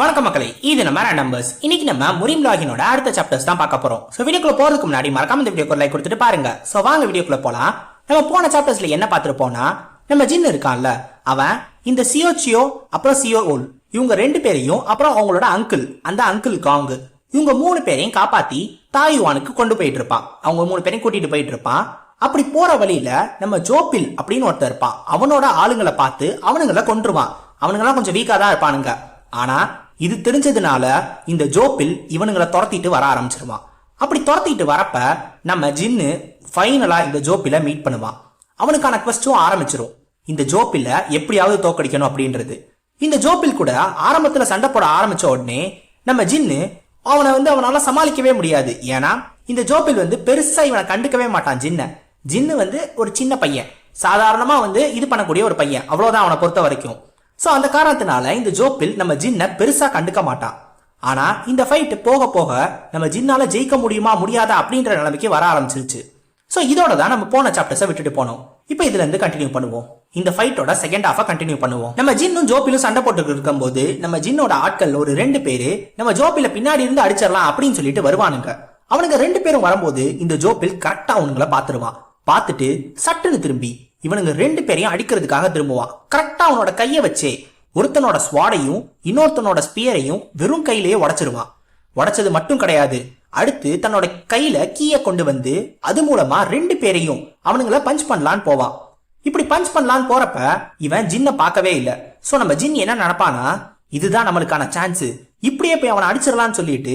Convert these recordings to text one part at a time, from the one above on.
வணக்கம் மக்களே இது நம்ம நம்பர்ஸ் இன்னைக்கு நம்ம முரிம் லாகினோட அடுத்த சாப்டர்ஸ் தான் பார்க்க போறோம். ஸோ வீடியோக்குள்ள போறதுக்கு முன்னாடி மறக்காம இந்த வீடியோக்கு லைக் கொடுத்துட்டு பாருங்க. ஸோ வாங்க வீடியோக்குள்ள போலாம். நம்ம போன சாப்டர்ஸ்ல என்ன பார்த்துருப்போம்னா நம்ம ஜின் இருக்கான்ல அவன் இந்த சியோச்சியோ அப்புறம் சியோ ஓல் இவங்க ரெண்டு பேரையும் அப்புறம் அவங்களோட அங்கிள் அந்த அங்கிள் காங்கு இவங்க மூணு பேரையும் காப்பாத்தி தாயுவானுக்கு கொண்டு போயிட்டு இருப்பான். அவங்க மூணு பேரையும் கூட்டிட்டு போயிட்டு இருப்பான். அப்படி போற வழியில நம்ம ஜோப்பில் அப்படின்னு ஒருத்தர் இருப்பான். அவனோட ஆளுங்களை பார்த்து அவனுங்களை கொண்டுருவான் அவனுங்கெல்லாம் கொஞ்சம் வீக்கா தான் இருப்பானுங்க. ஆனா இது தெரிஞ்சதுனால இந்த ஜோப்பில் இவனுங்களை துரத்திட்டு வர ஆரம்பிச்சிருவான். அப்படி துரத்திட்டு வரப்ப நம்ம ஜின்னு ஃபைனலா இந்த ஜோப்பில மீட் பண்ணுவான். அவனுக்கான கொஸ்டும் ஆரம்பிச்சிரும். இந்த ஜோப்பில எப்படியாவது தோக்கடிக்கணும் அப்படின்றது. இந்த ஜோப்பில் கூட ஆரம்பத்துல சண்டை போட ஆரம்பிச்ச உடனே நம்ம ஜின்னு அவனை வந்து அவனால சமாளிக்கவே முடியாது. ஏன்னா இந்த ஜோப்பில் வந்து பெருசா இவனை கண்டுக்கவே மாட்டான் ஜின்ன. ஜின்னு வந்து ஒரு சின்ன பையன். சாதாரணமா வந்து இது பண்ணக்கூடிய ஒரு பையன். அவ்வளவுதான் அவனை பொறுத்த வரைக்கும். சோ அந்த காரணத்தினால இந்த ஜோப்பில் நம்ம ஜின்னை பெருசா கண்டுக்க மாட்டான் ஆனா இந்த ஃபைட் போக போக நம்ம ஜின்னால ஜெயிக்க முடியுமா முடியாதா அப்படின்ற நிலைமைக்கு வர ஆரம்பிச்சிருச்சு. சோ இதோட தான் நம்ம போன சாப்டர்ஸை விட்டுட்டு போனோம். இப்போ இதுல இருந்து கண்டினியூ பண்ணுவோம். இந்த ஃபைட்டோட செகண்ட் ஹாஃபை கண்டினியூ பண்ணுவோம். நம்ம ஜின்னும் ஜோப்பிலும் சண்டை போட்டு இருக்கும்போது நம்ம ஜின்னோட ஆட்கள் ஒரு ரெண்டு பேரு நம்ம ஜோப்பில பின்னாடி இருந்து அடிச்சிடலாம் அப்படின்னு சொல்லிட்டு வருவானுங்க. அவனுங்க ரெண்டு பேரும் வரும்போது இந்த ஜோப்பில் கரெக்டா அவனுங்களை பாத்துருவான் பார்த்துட்டு சட்டுன்னு திரும்பி இவனுங்க ரெண்டு பேரையும் அடிக்கிறதுக்காக திரும்புவான் கரெக்டா அவனோட கையை வச்சே ஒருத்தனோட ஸ்வாடையும் இன்னொருத்தனோட ஸ்பியரையும் வெறும் கையிலேயே உடச்சிருவான் உடச்சது மட்டும் கிடையாது. அடுத்து தன்னோட கையில கீயை கொண்டு வந்து அது மூலமா ரெண்டு பேரையும் அவனுங்கள பஞ்ச் பண்ணலான்னு போவான் இப்படி பஞ்ச் பண்ணலான்னு போறப்ப இவன் ஜின்ன பார்க்கவே இல்லை. சோ நம்ம ஜின் என்ன நினப்பானா இதுதான் நம்மளுக்கான சான்ஸ் இப்படியே போய் அவனை அடிச்சிடலாம்னு சொல்லிட்டு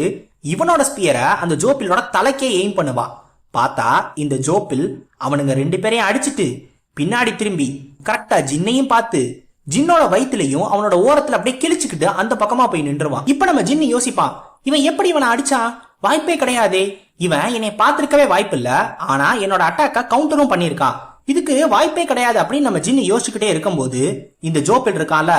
இவனோட ஸ்பியரை அந்த ஜோப்பிலோட தலைக்கே எய்ம் பண்ணுவான் பார்த்தா இந்த ஜோப்பில் அவனுங்க ரெண்டு பேரையும் அடிச்சிட்டு பின்னாடி திரும்பி கரெக்டா ஜின்னையும் பார்த்து ஜின்னோட வயிற்றுலையும் அவனோட ஓரத்துல அப்படியே கிழிச்சுக்கிட்டு அந்த பக்கமா போய் நின்றுவான். இப்ப நம்ம ஜின்னு யோசிப்பான் இவன் எப்படி இவனை அடிச்சான் வாய்ப்பே கிடையாதே. இவன் என்னை பார்த்திருக்கவே வாய்ப்பில்ல ஆனா என்னோட அட்டாக்க கவுண்டரும் பண்ணியிருக்கான். இதுக்கு வாய்ப்பே கிடையாது அப்படின்னு நம்ம ஜின்னு யோசிச்சுக்கிட்டே இருக்கும்போது இந்த ஜோப்பில் இருக்கான்ல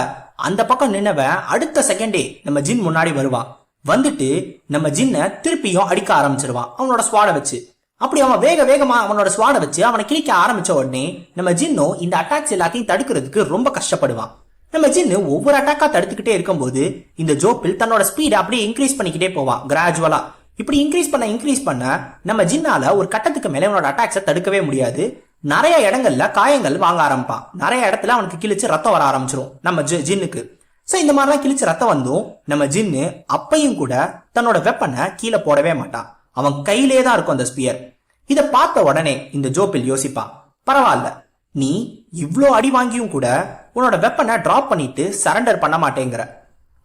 அந்த பக்கம் நின்னவன் அடுத்த செகண்டே நம்ம ஜின் முன்னாடி வருவான். வந்துட்டு நம்ம ஜின்ன திருப்பியும் அடிக்க ஆரம்பிச்சிருவான் அவனோட ஸ்வாட வச்சு. அப்படி அவன் வேக வேகமா அவனோட ஸ்வாட வச்சு அவனை கிழிக்க ஆரம்பிச்ச உடனே நம்ம ஜின்னும் இந்த அட்டாக்ஸ் எல்லாத்தையும் தடுக்கிறதுக்கு ரொம்ப கஷ்டப்படுவான். நம்ம ஜின்னு ஒவ்வொரு அட்டாக்கா தடுத்துக்கிட்டே இருக்கும்போது இந்த ஜோப்பில் தன்னோட ஸ்பீட் அப்படியே இன்க்ரீஸ் பண்ணிக்கிட்டே போவான் கிராஜுவலா இப்படி இன்க்ரீஸ் பண்ண இன்க்ரீஸ் பண்ண நம்ம ஜின்னால ஒரு கட்டத்துக்கு மேல அவனோட அட்டாக்ஸை தடுக்கவே முடியாது. நிறைய இடங்கள்ல காயங்கள் வாங்க ஆரம்பிப்பான். நிறைய இடத்துல அவனுக்கு கிழிச்சு ரத்தம் வர ஆரம்பிச்சிரும் நம்ம ஜி- ஜின்னுக்கு. சோ இந்த மாதிரிலாம் கிழிச்சு ரத்தம் வந்தும் நம்ம ஜின்னு அப்பையும் கூட தன்னோட வெப்பனை கீழே போடவே மாட்டான். அவன் கையிலே தான் இருக்கும் அந்த ஸ்பியர் இதை பார்த்த உடனே இந்த ஜோப்பில் யோசிப்பான் பரவாயில்ல நீ இவ்வளோ அடி வாங்கியும் கூட உன்னோட வெப்பனை டிராப் பண்ணிட்டு சரண்டர் பண்ண மாட்டேங்கிற.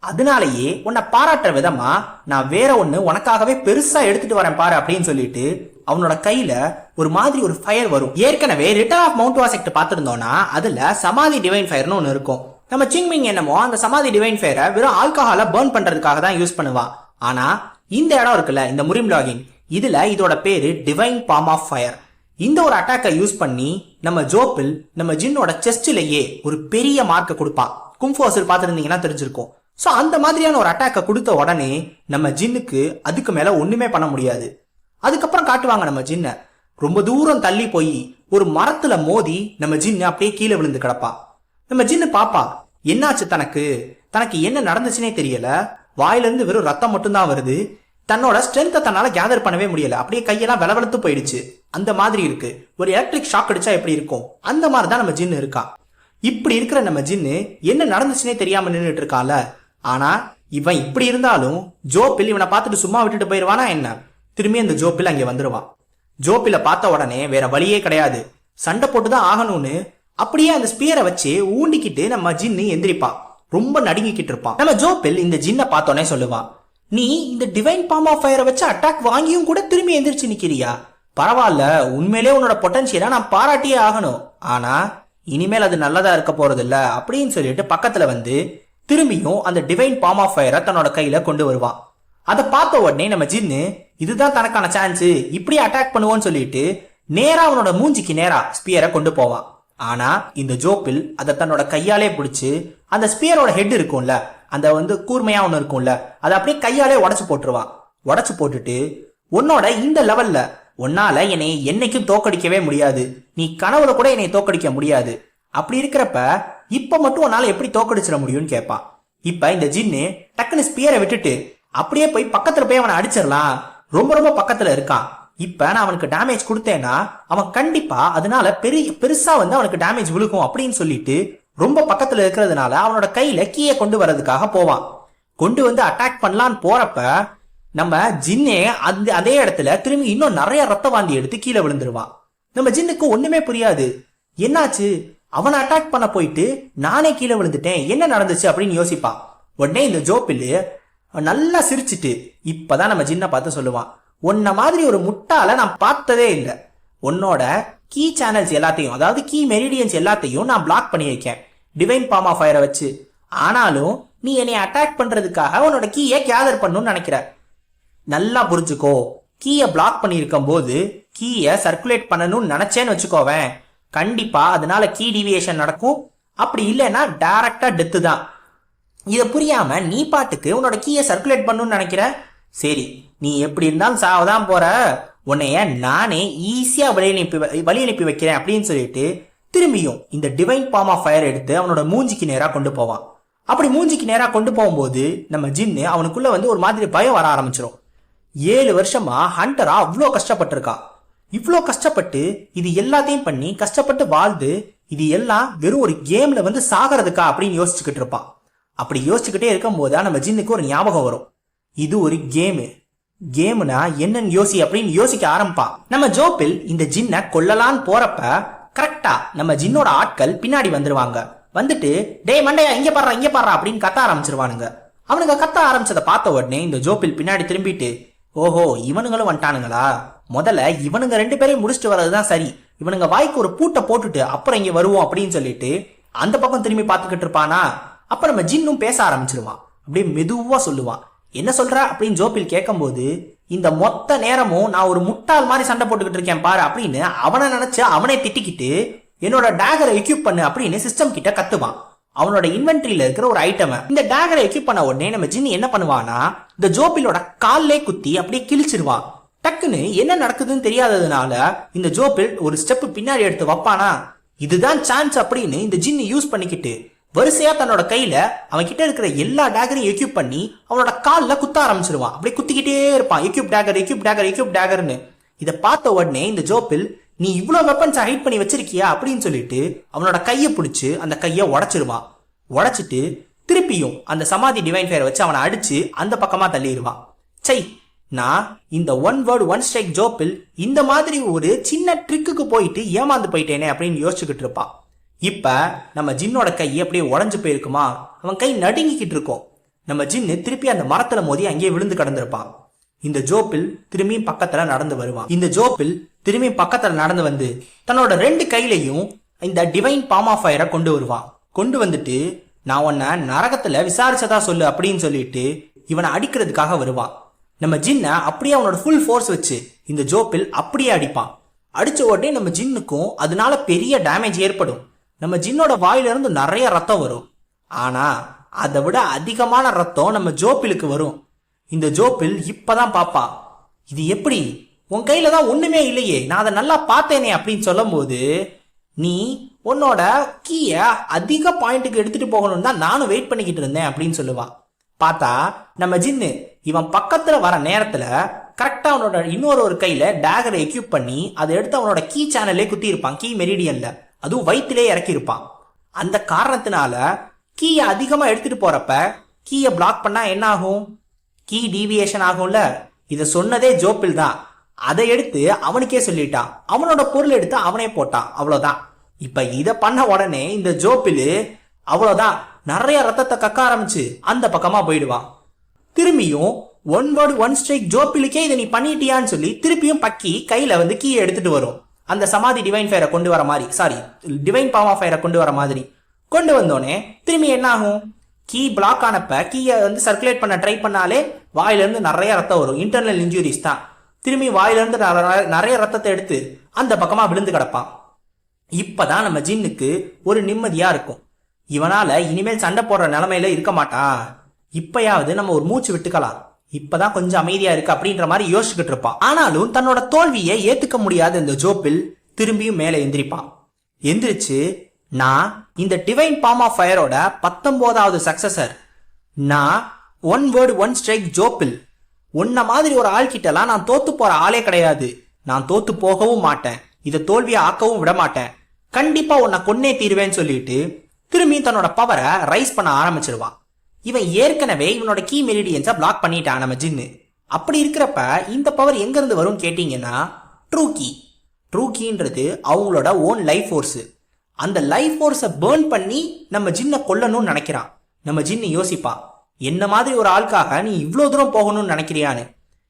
அதனாலேயே உன்னை பாராட்டுற விதமா நான் வேற ஒன்று உனக்காகவே பெருசா எடுத்துட்டு வரேன் பாரு அப்படின்னு சொல்லிட்டு அவனோட கையில ஒரு மாதிரி ஒரு ஃபயர் வரும். ஏற்கனவே return of mount Hua Sect பார்த்துருந்தோம்னா அதுல சமாதி டிவைன் ஃபயர்னு ஒன்று இருக்கும். நம்ம சிங்மிங் என்னமோ அந்த சமாதி டிவைன் ஃபயரை வெறும் ஆல்கஹால பர்ன் பண்றதுக்காக தான் யூஸ் பண்ணுவான். ஆனா இந்த இடம் இருக்குல்ல இந்த முரிம் லாகின் இதுல இதோட பேரு டிவைன் பாம் ஆஃப் ஃபயர் இந்த ஒரு அட்டாக்கை யூஸ் பண்ணி நம்ம ஜோப்பில் நம்ம ஜின்னோட செஸ்ட்லேயே ஒரு பெரிய மார்க்கை கொடுப்பான் கும்ஃபோசல் பார்த்துருந்தீங்கன்னா தெரிஞ்சிருக்கும். ஸோ அந்த மாதிரியான ஒரு அட்டாக்கை கொடுத்த உடனே நம்ம ஜின்னுக்கு அதுக்கு மேல ஒண்ணுமே பண்ண முடியாது. அதுக்கப்புறம் காட்டுவாங்க நம்ம ஜின்ன. ரொம்ப தூரம் தள்ளி போய் ஒரு மரத்துல மோதி நம்ம ஜின்னு அப்படியே கீழே விழுந்து கிடப்பா. நம்ம ஜின்னு பாப்பா என்னாச்சு தனக்கு? தனக்கு என்ன நடந்துச்சுனே தெரியல. வாயிலிருந்து வெறும் ரத்தம் மட்டும்தான் வருது. தன்னோட ஸ்ட்ரென்த்தை தன்னால கேதர் பண்ணவே முடியல. அப்படியே கையெல்லாம் விளவெழுத்து போயிடுச்சு. அந்த மாதிரி இருக்கு. ஒரு எலக்ட்ரிக் ஷாக் அடிச்சா எப்படி இருக்கும்? அந்த மாதிரி தான் நம்ம ஜின்னு இருக்கான் இப்படி இருக்கிற நம்ம ஜின்னு என்ன நடந்துச்சுன்னே தெரியாம நின்றுட்டு இருக்கால. ஆனா இவன் இப்படி இருந்தாலும் ஜோப்பில் இவனை பார்த்துட்டு சும்மா விட்டுட்டு போயிருவானா என்ன? திரும்பி அந்த ஜோப்பில் அங்கே வந்துருவான். ஜோப்பில பார்த்த உடனே வேற வழியே கிடையாது. சண்டை போட்டு தான் ஆகணும்னு அப்படியே அந்த ஸ்பியரை வச்சு ஊண்டிக்கிட்டு நம்ம ஜின்னு எந்திரிப்பான். ரொம்ப நடுங்கிக்கிட்டு இருப்பான். நம்ம ஜோப்பில் இந்த ஜின்னை பார்த்தோன்னே சொல்லுவான் நீ இந்த டிவைன் பாம் ஆஃப் ஃபயரை வச்சு அட்டாக் வாங்கியும் கூட திரும்பி எந்திரிச்சு நிக்கிறியா? பரவாயில்ல உண்மையிலே உன்னோட பொட்டன்ஷியலை நான் பாராட்டியே ஆகணும். ஆனா இனிமேல் அது நல்லதா இருக்க போறது இல்ல அப்படின்னு சொல்லிட்டு பக்கத்துல வந்து திரும்பியும் அந்த டிவைன் பாம் ஆஃப் ஃபயரை தன்னோட கையில கொண்டு வருவான். அதை பார்த்த உடனே நம்ம ஜின்னு இதுதான் தனக்கான சான்ஸ் இப்படி அட்டாக் பண்ணுவோன்னு சொல்லிட்டு நேரா அவனோட மூஞ்சிக்கு நேரா ஸ்பியரை கொண்டு போவான். ஆனா இந்த ஜோப்பில் அதை தன்னோட கையாலே பிடிச்சு அந்த ஸ்பியரோட ஹெட் இருக்கும்ல அந்த வந்து கூர்மையா ஒன்று இருக்கும்ல அதை அப்படியே கையாலே உடச்சு போட்டுருவான் உடச்சு போட்டுட்டு உன்னோட இந்த லெவல்ல உன்னால என்னை என்னைக்கும் தோக்கடிக்கவே முடியாது. நீ கனவுல கூட என்னை தோக்கடிக்க முடியாது. அப்படி இருக்கிறப்ப இப்ப மட்டும் உன்னால எப்படி தோக்கடிச்சிட முடியும்னு கேட்பான் இப்ப இந்த ஜின்னு டக்குன்னு ஸ்பியரை விட்டுட்டு அப்படியே போய் பக்கத்துல போய் அவனை அடிச்சிடலாம். ரொம்ப ரொம்ப பக்கத்துல இருக்கான். இப்ப நான் அவனுக்கு டேமேஜ் கொடுத்தேன்னா அவன் கண்டிப்பா அதனால பெரிய பெருசா வந்து அவனுக்கு டேமேஜ் விழுகும் அப்படின்னு சொல்லிட்டு ரொம்ப பக்கத்துல இருக்கிறதுனால அவனோட கையில கீயை கொண்டு வர்றதுக்காக போவான். கொண்டு வந்து அட்டாக் பண்ணலான்னு போறப்ப நம்ம ஜின்னே அந்த அதே இடத்துல திரும்பி இன்னும் நிறைய ரத்த வாந்தி எடுத்து கீழே விழுந்துருவான். நம்ம ஜின்னுக்கு ஒண்ணுமே புரியாது. என்னாச்சு? அவனை அட்டாக் பண்ண போயிட்டு நானே கீழே விழுந்துட்டேன். என்ன நடந்துச்சு அப்படின்னு யோசிப்பான். உடனே இந்த ஜோப்பில்லு நல்லா சிரிச்சிட்டு இப்பதான் நம்ம ஜின்னை பார்த்து சொல்லுவான். உன்ன மாதிரி ஒரு முட்டால நான் பார்த்ததே இல்லை. உன்னோட கீ சேனல்ஸ் எல்லாத்தையும் அதாவது கீ மெரிடியன்ஸ் எல்லாத்தையும் நான் பிளாக் பண்ணி வைக்கேன். டிவைன் பாமா ஃபயரை வச்சு. ஆனாலும் நீ என்னை அட்டாக் பண்றதுக்காக உன்னோட கீயை கேதர் பண்ணணும்னு நினைக்கிற. நல்லா புரிஞ்சுக்கோ கீயை பிளாக் பண்ணியிருக்கும் போது கீயை சர்க்குலேட் பண்ணணும்னு நினைச்சேன்னு வச்சுக்கோவேன். கண்டிப்பா அதனால கீ டிவியேஷன் நடக்கும். அப்படி இல்லைன்னா டைரக்டா டெத்து தான். இதை புரியாம நீ பாட்டுக்கு உன்னோட கீயை சர்க்குலேட் பண்ணணும்னு நினைக்கிற? சரி நீ எப்படி இருந்தாலும் சாவதான் போற. உன்னைய நானே ஈஸியா வழி அனுப்பி வழி அனுப்பி வைக்கிறேன் அப்படின்னு சொல்லிட்டு திரும்பியும் இந்த டிவைன் பாம் ஆஃப் ஃபயர் எடுத்து அவனோட மூஞ்சிக்கு நேரா கொண்டு போவான். அப்படி மூஞ்சிக்கு நேரா கொண்டு போகும்போது நம்ம ஜின்னு அவனுக்குள்ள வந்து ஒரு மாதிரி பயம் வர ஆரம்பிச்சிடும் ஏழு வருஷமா ஹண்டரா அவ்வளோ கஷ்டப்பட்டிருக்கா. இவ்வளோ கஷ்டப்பட்டு இது எல்லாத்தையும் பண்ணி கஷ்டப்பட்டு வாழ்ந்து இது எல்லாம் வெறும் ஒரு கேம்ல வந்து சாகிறதுக்கா அப்படின்னு யோசிச்சுக்கிட்டு இருப்பான். அப்படி யோசிச்சுக்கிட்டே இருக்கும்போது போது நம்ம ஜின்னுக்கு ஒரு ஞாபகம் வரும். இது ஒரு கேமு கேம்னா என்னன்னு யோசி அப்படின்னு யோசிக்க ஆரம்பிப்பான் நம்ம ஜோப்பில் இந்த ஜின்னை கொல்லலான்னு போறப்ப கரெக்டா நம்ம ஜின்னோட ஆட்கள் பின்னாடி வந்துருவாங்க. வந்துட்டு டேய் மண்டையா இங்க பாடுறா இங்க பாடுறா அப்படின்னு கத்த ஆரம்பிச்சிருவானுங்க. அவனுங்க கத்த ஆரம்பிச்சதை பார்த்த உடனே இந்த ஜோப்பில் பின்னாடி திரும்பிட்டு ஓஹோ இவனுங்களும் வந்துட்டானுங்களா? முதல்ல இவனுங்க ரெண்டு பேரையும் முடிச்சுட்டு வர்றதுதான் சரி. இவனுங்க வாய்க்கு ஒரு பூட்டை போட்டுட்டு அப்புறம் இங்க வருவோம் அப்படின்னு சொல்லிட்டு அந்த பக்கம் திரும்பி பார்த்துக்கிட்டு இருப்பானா? அப்ப நம்ம ஜின்னும் பேச ஆரம்பிச்சிருவான். அப்படியே மெதுவா சொல்லுவான். என்ன சொல்ற? அப்படின்னு ஜோப்பில் கேட்கும்போது இந்த மொத்த நேரமும் நான் ஒரு முட்டாள் மாதிரி சண்டை போட்டுக்கிட்டு இருக்கேன் பாரு அப்படின்னு அவனை நினைச்சு அவனை திட்டிக்கிட்டு என்னோட டேகரை எக்யூப் பண்ணு அப்படின்னு சிஸ்டம் கிட்ட கத்துவான். அவனோட இன்வென்ட்ரியில இருக்கிற ஒரு ஐட்டம் இந்த டேகரை எக்யூப் பண்ண உடனே நம்ம ஜின்னி என்ன பண்ணுவானா இந்த ஜோபிலோட கால்லே குத்தி அப்படியே கிழிச்சிருவான். டக்குன்னு என்ன நடக்குதுன்னு தெரியாததுனால இந்த ஜோப்பில் ஒரு ஸ்டெப் பின்னாடி எடுத்து வைப்பானா? இதுதான் சான்ஸ் அப்படின்னு இந்த ஜின்னு யூஸ் பண்ணிக்கிட்டு வரிசையா தன்னோட கையில அவன் கிட்ட இருக்கிற எல்லா டேகரையும் எக்யூப் பண்ணி அவனோட கால்ல குத்த ஆரம்பிச்சிருவான். அப்படியே குத்திக்கிட்டே இருப்பான். Equip dagger equip dagger equip டேகர்னு இதை பார்த்த உடனே இந்த ஜோப்பில் நீ இவ்வளோ வெப்பன்ஸ் ஹைட் பண்ணி வச்சிருக்கியா? அப்படின்னு சொல்லிட்டு அவனோட கையை பிடிச்சி அந்த கையை உடச்சிருவான். உடைச்சிட்டு திருப்பியும் அந்த சமாதி டிவைன் ஃபயர் வச்சு அவனை அடிச்சு அந்த பக்கமாக தள்ளிடுவான் சை நான் இந்த ஒன் வேர்டு ஒன் ஸ்ட்ரைக் ஜோப்பில் இந்த மாதிரி ஒரு சின்ன ட்ரிக்குக்கு போயிட்டு ஏமாந்து போயிட்டேனே அப்படின்னு யோசிச்சுக்கிட்டு இருப்பான். இப்போ நம்ம ஜின்னோட கை அப்படியே உடஞ்சு போயிருக்குமா? அவன் கை நடுங்கிக்கிட்டு இருக்கும். நம்ம ஜின்னு திருப்பி அந்த மரத்துல மோதி அங்கேயே விழுந்து கிடந்திருப்பான். இந்த ஜோப்பில் திரும்பியும் பக்கத்துல நடந்து வருவான். இந்த ஜோப்பில் திரும்பியும் பக்கத்துல நடந்து வந்து தன்னோட ரெண்டு கையிலையும் இந்த டிவைன் பாமா ஃபயரை கொண்டு வருவான். கொண்டு வந்துட்டு நான் உன்னை நரகத்துல விசாரிச்சதா சொல்லு அப்படின்னு சொல்லிட்டு இவனை அடிக்கிறதுக்காக வருவான். நம்ம ஜின்னை அப்படியே அவனோட ஃபுல் ஃபோர்ஸ் வச்சு இந்த ஜோப்பில் அப்படியே அடிப்பான். அடிச்ச உடனே நம்ம ஜின்னுக்கும் அதனால பெரிய டேமேஜ் ஏற்படும். நம்ம ஜின்னோட வாயிலிருந்து நிறைய ரத்தம் வரும். ஆனா அதை விட அதிகமான ரத்தம் நம்ம ஜோப்பிலுக்கு வரும். இந்த ஜோப்பில் இப்பதான் பாப்பா. இது எப்படி? உன் கையில தான் ஒண்ணுமே இல்லையே. நான் அதை நல்லா பார்த்தேனே அப்படின்னு சொல்லும் போது நீ உன்னோட கீய அதிக பாயிண்ட்டுக்கு எடுத்துட்டு போகணும்னு தான் நானும் வெயிட் பண்ணிக்கிட்டு இருந்தேன் அப்படின்னு சொல்லுவான் பார்த்தா நம்ம ஜின்னு இவன் பக்கத்துல வர நேரத்துல கரெக்டா அவனோட இன்னொரு ஒரு கையில டேகரை எக்யூப் பண்ணி அதை எடுத்து அவனோட கீ சேனல்லே குத்தி இருப்பான் கீ மெரிடியன்ல அதுவும் வயிற்றிலே இறக்கியிருப்பான். அந்த காரணத்தினால கீயை அதிகமாக எடுத்துட்டு போறப்ப கீயை பிளாக் பண்ணால் என்ன ஆகும் கீ டீவியேஷன் ஆகும்ல? இதை சொன்னதே ஜோப்பில் தான். அதை எடுத்து அவனுக்கே சொல்லிட்டான். அவனோட பொருள் எடுத்து அவனே போட்டான். அவ்வளோதான் இப்போ இதை பண்ண உடனே இந்த ஜோப்பில் அவ்வளோதான் நிறைய ரத்தத்தை கக்க ஆரம்பிச்சு அந்த பக்கமாக போயிடுவான். திரும்பியும் ஒன் வேர்டு ஒன் ஸ்ட்ரைக் ஜோப்பிலுக்கே இதை நீ பண்ணிட்டியான்னு சொல்லி திருப்பியும் பக்கி கையில் வந்து கீயை எடுத்துட்டு வரும். அந்த சமாதி டிவைன் ஃபயரை கொண்டு வர மாதிரி சாரி டிவைன் பாமா ஃபயரை கொண்டு வர மாதிரி கொண்டு வந்தோடனே திரும்பி என்ன ஆகும் கீ பிளாக் ஆனப்ப கீயை வந்து சர்க்குலேட் பண்ண ட்ரை பண்ணாலே வாயிலிருந்து நிறைய ரத்தம் வரும். இன்டர்னல் இன்ஜுரிஸ் தான். திரும்பி வாயிலிருந்து நிறைய ரத்தத்தை எடுத்து அந்த பக்கமாக விழுந்து கிடப்பான். இப்பதான் நம்ம ஜின்னுக்கு ஒரு நிம்மதியா இருக்கும். இவனால இனிமேல் சண்டை போடுற நிலைமையில இருக்க மாட்டான் இப்பயாவது நம்ம ஒரு மூச்சு விட்டுக்கலாம். இப்பதான் கொஞ்சம் அமைதியா இருக்கு அப்படின்ற மாதிரி யோசிச்சுக்கிட்டு இருப்பான். ஆனாலும் தன்னோட தோல்வியை ஏத்துக்க முடியாத இந்த ஜோப்பில் திரும்பியும் மேலே எந்திரிப்பான். எந்திரிச்சு நான் இந்த டிவைன் பாம் ஆஃப் ஃபயரோட பத்தொன்பதாவது சக்சஸர் நான் ஒன் வேர்டு ஒன் ஸ்ட்ரைக் ஜோப்பில். உன்ன மாதிரி ஒரு ஆள் கிட்டலாம் நான் தோத்து போற ஆளே கிடையாது. நான் தோத்து போகவும் மாட்டேன். இதை தோல்வியை ஆக்கவும் விட மாட்டேன். கண்டிப்பா உன்னை கொன்னே தீருவேன்னு சொல்லிட்டு திரும்பி தன்னோட பவரை ரைஸ் பண்ண ஆரம்பிச்சிருவான். இவன் ஏற்கனவே இவனோட கீ மெரிடியன்ஸை பிளாக் பண்ணிட்டான் நம்ம ஜின்னு. அப்படி இருக்கிறப்ப இந்த பவர் எங்க இருந்து வரும்னு கேட்டீங்கன்னா ட்ரூ கீ ட்ரூ கீன்றது அவங்களோட ஓன் லைஃப் ஃபோர்ஸ் அந்த லைஃப் ஃபோர்ஸை பேர்ன் பண்ணி நம்ம ஜின்னை கொல்லணும்னு நினைக்கிறான். நம்ம ஜின்னு யோசிப்பான் என்ன மாதிரி ஒரு ஆளுக்காக நீ இவ்வளோ தூரம் போகணும்னு நினைக்கிறியான்னு?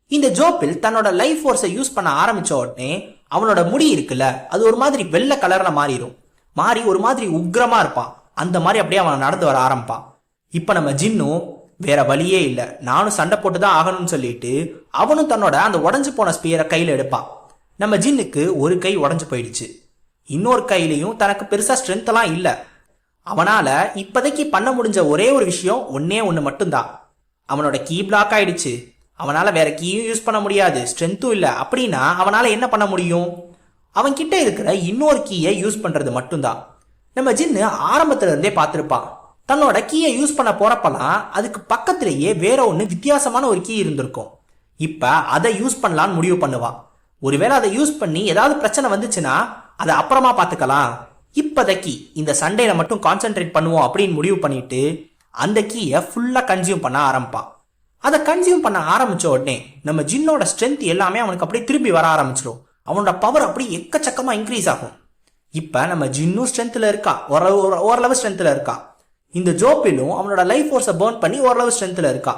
இந்த ஜோப்பில் தன்னோட லைஃப் ஃபோர்ஸை யூஸ் பண்ண ஆரம்பிச்ச உடனே அவனோட முடி இருக்குல்ல அது ஒரு மாதிரி வெள்ளை கலர்ல மாறிடும் மாறி ஒரு மாதிரி உக்ரமா இருப்பான். அந்த மாதிரி அப்படியே அவன் நடந்து வர ஆரம்பிப்பான். இப்ப நம்ம ஜின்னும் வேற வழியே இல்லை. நானும் சண்டை போட்டு தான் ஆகணும்னு சொல்லிட்டு அவனும் தன்னோட அந்த உடஞ்சு போன ஸ்பியரை கையில் எடுப்பான். நம்ம ஜின்னுக்கு ஒரு கை உடஞ்சு போயிடுச்சு. இன்னொரு கையிலையும் தனக்கு பெருசா ஸ்ட்ரென்த் இல்லை. அவனால் அவனால இப்போதைக்கு பண்ண முடிஞ்ச ஒரே ஒரு விஷயம் ஒன்னே ஒன்று மட்டும்தான். அவனோட கீ பிளாக் ஆயிடுச்சு. அவனால வேற கீயும் யூஸ் பண்ண முடியாது. ஸ்ட்ரென்த்தும் இல்லை. அப்படின்னா அவனால என்ன பண்ண முடியும்? அவன் கிட்ட இருக்கிற இன்னொரு கீயை யூஸ் பண்றது மட்டும்தான். நம்ம ஜின்னு ஆரம்பத்துல இருந்தே பார்த்துருப்பான். தன்னோட கீயை யூஸ் பண்ண போறப்பலாம் அதுக்கு பக்கத்திலேயே வேற ஒன்று வித்தியாசமான ஒரு கீ இருந்திருக்கும். இப்போ அதை யூஸ் பண்ணலாம்னு முடிவு பண்ணுவான் ஒருவேளை அதை யூஸ் பண்ணி ஏதாவது பிரச்சனை வந்துச்சுன்னா அதை அப்புறமா பார்த்துக்கலாம் இப்போதைக்கு இந்த சண்டேல மட்டும் கான்சென்ட்ரேட் பண்ணுவோம் அப்படின்னு முடிவு பண்ணிட்டு அந்த கீயை ஃபுல்லாக கன்சியூம் பண்ண ஆரம்பிப்பான் அதை கன்சியூம் பண்ண ஆரம்பித்த உடனே நம்ம ஜின்னோட ஸ்ட்ரென்த் எல்லாமே அவனுக்கு அப்படியே திரும்பி வர ஆரம்பிச்சிடும். அவனோட பவர் அப்படியே எக்கச்சக்கமாக இன்க்ரீஸ் ஆகும். இப்போ நம்ம ஜின்னும் ஸ்ட்ரென்த்தில் இருக்கா? ஓரளவு ஒரு- ஓரளவு ஸ்ட்ரென்த்தில் இருக்கா? இந்த ஜோப்பிலும் அவனோட லைஃப் ஃபோர்ஸை பேர்ன் பண்ணி ஓரளவு ஸ்ட்ரென்த்தில் இருக்கா.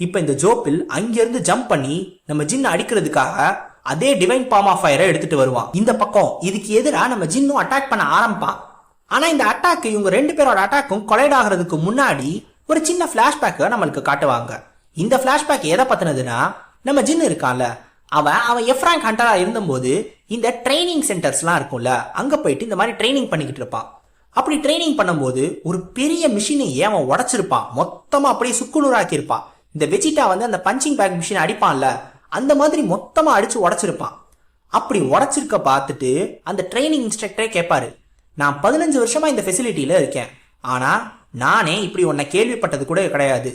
இப்போ இந்த ஜோப்பில் அங்கிருந்து ஜம்ப் பண்ணி நம்ம ஜின்னை அடிக்கிறதுக்காக அதே டிவைன் பாம் ஆஃப் ஃபயரை எடுத்துட்டு வருவான். இந்த பக்கம் இதுக்கு எதிராக நம்ம ஜின்னும் அட்டாக் பண்ண ஆரம்பிப்பான். ஆனால் இந்த அட்டாக்கு இவங்க ரெண்டு பேரோட அட்டாக்கும் கொலைட் ஆகிறதுக்கு முன்னாடி ஒரு சின்ன ஃப்ளாஷ்பேக்கை நம்மளுக்கு காட்டுவாங்க. இந்த ஃப்ளாஷ்பேக் எதை பற்றினதுன்னா நம்ம ஜின்னு இருக்கான்ல அவன் அவன் எஃப்ராங்க் ஹண்டராக இருந்தபோது இந்த ட்ரைனிங் சென்டர்ஸ்லாம் இருக்கும்ல அங்கே போயிட்டு இந்த மாதிரி ட்ரைனிங் பண்ணிக்கிட்டு இருப்பான். அப்படி ட்ரைனிங் பண்ணும்போது ஒரு பெரிய மிஷினை அவன் உடைச்சிருப்பான் மொத்தமாக அப்படியே சுக்குநூறாக்கியிருப்பான் இந்த வெஜிட்டா வந்து அந்த பஞ்சிங் பேக் மிஷின் அடிப்பான்ல அந்த மாதிரி மொத்தமாக அடிச்சு உடைச்சிருப்பான். அப்படி உடச்சிருக்க பார்த்துட்டு அந்த ட்ரைனிங் இன்ஸ்ட்ரக்டரே கேட்பாரு நான் பதினஞ்சு வருஷமாக இந்த ஃபெசிலிட்டியில் இருக்கேன். ஆனால் நானே இப்படி உன்னை கேள்விப்பட்டது கூட கிடையாது.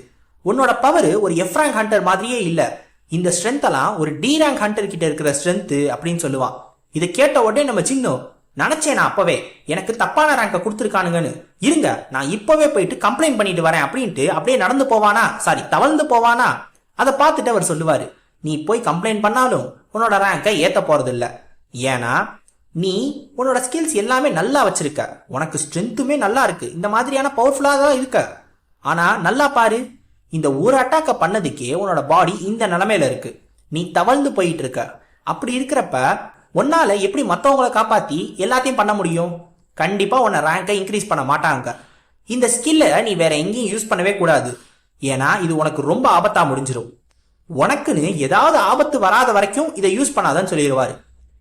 உன்னோட பவர் ஒரு எஃப் ரேங்க் ஹண்டர் மாதிரியே இல்லை. இந்த ஸ்ட்ரென்த்தெல்லாம் ஒரு டி ரேங்க் ஹண்டர் கிட்ட இருக்கிற ஸ்ட்ரென்த்து அப்படின்னு சொல்லுவான். இதை கேட்ட உடனே நம்ம சின்னம் நினைச்சேன் நான் அப்பவே? எனக்கு தப்பான ரேங்கை கொடுத்துருக்கானுங்கன்னு. இருங்க நான் இப்பவே போயிட்டு கம்ப்ளைண்ட் பண்ணிட்டு வரேன் அப்படின்ட்டு அப்படியே நடந்து போவானா? சாரி தவழ்ந்து போவானா? அதை பார்த்துட்டு அவர் சொல்லுவாரு நீ போய் கம்ப்ளைண்ட் பண்ணாலும் உன்னோட ரேங்கை ஏத்த போறது ஏன்னா நீ உன்னோட ஸ்கில்ஸ் எல்லாமே நல்லா வச்சிருக்க. உனக்கு ஸ்ட்ரென்த்துமே நல்லா இருக்கு. இந்த மாதிரியான பவர்ஃபுல்லாக தான் இருக்க. ஆனா நல்லா பாரு. இந்த ஒரு அட்டாக்கை பண்ணதுக்கே உன்னோட பாடி இந்த நிலமையில இருக்கு. நீ தவழ்ந்து போயிட்டு இருக்க. அப்படி இருக்கிறப்ப உன்னால எப்படி மற்றவங்களை காப்பாத்தி எல்லாத்தையும் பண்ண முடியும்? கண்டிப்பா உன்னை ரேங்கை இன்க்ரீஸ் பண்ண மாட்டாங்க. இந்த ஸ்கில்லை நீ வேற எங்கேயும் யூஸ் பண்ணவே கூடாது. ஏன்னா இது உனக்கு ரொம்ப ஆபத்தா முடிஞ்சிடும் உனக்குன்னு ஏதாவது ஆபத்து வராத வரைக்கும் இதை யூஸ் பண்ணாதன்னு சொல்லிடுவாரு.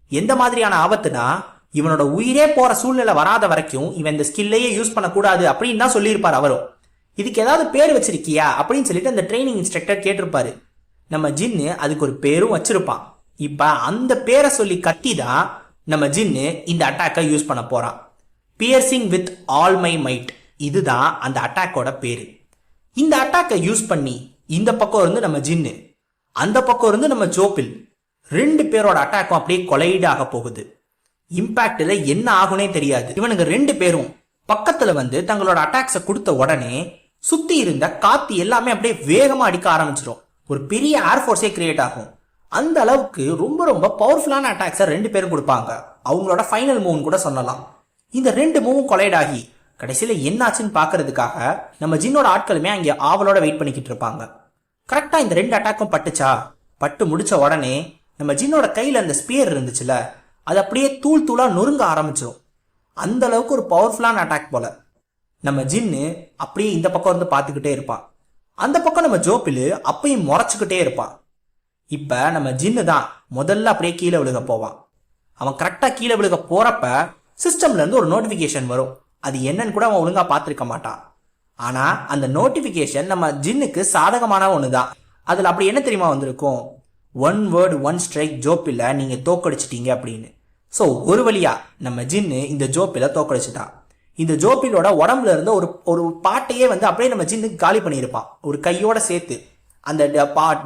எந்த மாதிரியான ஆபத்துனா இவனோட உயிரே போற சூழ்நிலை வராத வரைக்கும் இவன் இந்த ஸ்கில்லையே யூஸ் பண்ணக்கூடாது அப்படின்னு தான் சொல்லியிருப்பார் அவரும். இதுக்கு ஏதாவது பேர் வச்சிருக்கியா அப்படின்னு சொல்லிட்டு அந்த ட்ரைனிங் இன்ஸ்ட்ரக்டர் கேட்டிருப்பாரு. நம்ம ஜின்னு அதுக்கு ஒரு பேரும் வச்சிருப்பான். இப்ப அந்த பேரை சொல்லி கத்தி தான் நம்ம ஜின்னு இந்த அட்டாக்கை யூஸ் பண்ண போறான் piercing with all my might இதுதான் அந்த அட்டாக்கோட பேரு. இந்த அட்டாக்கை யூஸ் பண்ணி இந்த பக்கம் இருந்து நம்ம ஜின்னு அந்த பக்கம் இருந்து நம்ம ஜோப்பில் ரெண்டு பேரோட அட்டாக்கும் அப்படியே கொலைடு போகுது. இம்பாக்ட்ல என்ன ஆகுனே தெரியாது. இவனுங்க ரெண்டு பேரும் பக்கத்தில் வந்து தங்களோட அட்டாக்ஸை கொடுத்த உடனே சுற்றி இருந்த காத்து எல்லாமே அப்படியே வேகமாக அடிக்க ஆரம்பிச்சிடும் ஒரு பெரிய ஏர்ஃபோர்ஸே கிரியேட் ஆகும். அந்த அளவுக்கு ரொம்ப ரொம்ப பவர்ஃபுல்லான அட்டாக்ஸை ரெண்டு பேரும் கொடுப்பாங்க. அவங்களோட ஃபைனல் மூவ்னு கூட சொல்லலாம். இந்த ரெண்டு மூவும் கொலைட் ஆகி என்னாச்சுன்னு பார்க்கறதுக்காக நம்ம ஜின்னோட ஆட்களுமே அங்கே ஆவலோட வெயிட் பண்ணிக்கிட்டு இருப்பாங்க. கரெக்டாக இந்த ரெண்டு அட்டாக்கும் பட்டுச்சா? பட்டு முடிச்ச உடனே நம்ம ஜின்னோட கையில் அந்த ஸ்பியர் இருந்துச்சுல அது அப்படியே தூள் தூளாக நொறுங்க ஆரம்பிச்சிடும் அந்த அளவுக்கு ஒரு பவர்ஃபுல்லான அட்டாக் போல. நம்ம ஜின்னு அப்படியே இந்த பக்கம் இருந்து பார்த்துக்கிட்டே இருப்பான். அந்த பக்கம் நம்ம ஜோப்பிலு அப்பயும் முறைச்சிக்கிட்டே இருப்பான். இப்ப நம்ம ஜின்னு தான் முதல்ல அப்படியே கீழே விழுக போவான். அவன் கரெக்டாக கீழே விழுக போறப்ப சிஸ்டம்ல இருந்து ஒரு நோட்டிபிகேஷன் வரும். அது என்னன்னு கூட அவன் ஒழுங்கா பார்த்துருக்க மாட்டான். ஆனா அந்த நோட்டிபிகேஷன் நம்ம ஜின்னுக்கு சாதகமான ஒன்று தான் அதுல அப்படி என்ன தெரியுமா வந்திருக்கும்? ஒன் வேர்டு ஒன் ஸ்ட்ரைக் ஜோப்பில் நீங்க தோக்கடிச்சிட்டீங்க அப்படின்னு. ஸோ ஒரு வழியா நம்ம ஜின்னு இந்த ஜோப்பில தோக்கடிச்சிட்டான். இந்த ஜோப்பிலோட உடம்புல இருந்த ஒரு ஒரு பாட்டையே வந்து அப்படியே நம்ம ஜின்னுக்கு காலி பண்ணியிருப்பான். ஒரு கையோட சேர்த்து. அந்த